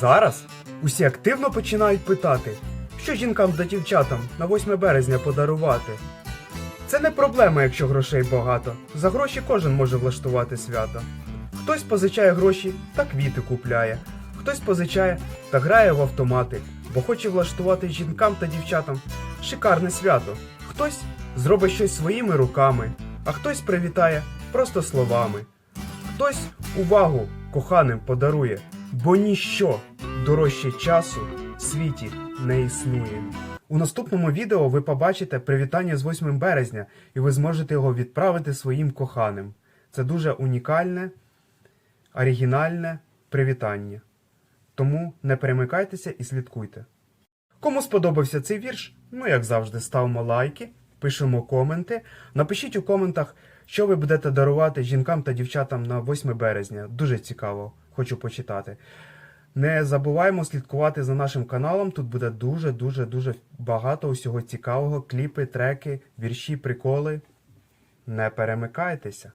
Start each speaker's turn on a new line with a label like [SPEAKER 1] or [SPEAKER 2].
[SPEAKER 1] Зараз усі активно починають питати, що жінкам та дівчатам на 8 березня подарувати. Це не проблема, якщо грошей багато. За гроші кожен може влаштувати свято. Хтось позичає гроші та квіти купляє, хтось позичає та грає в автомати, бо хоче влаштувати жінкам та дівчатам шикарне свято. Хтось зробить щось своїми руками, а хтось привітає просто словами. Хтось увагу коханим подарує, бо ніщо дорожче часу в світі не існує. У наступному відео ви побачите привітання з 8 березня, і ви зможете його відправити своїм коханим. Це дуже унікальне, оригінальне привітання. Тому не перемикайтеся і слідкуйте. Кому сподобався цей вірш, ну як завжди, ставимо лайки, пишемо коменти. Напишіть у коментах, що ви будете дарувати жінкам та дівчатам на 8 березня. Дуже цікаво, хочу почитати. Не забуваємо слідкувати за нашим каналом. Тут буде дуже, дуже, дуже багато усього цікавого. Кліпи, треки, вірші, приколи. Не перемикайтеся.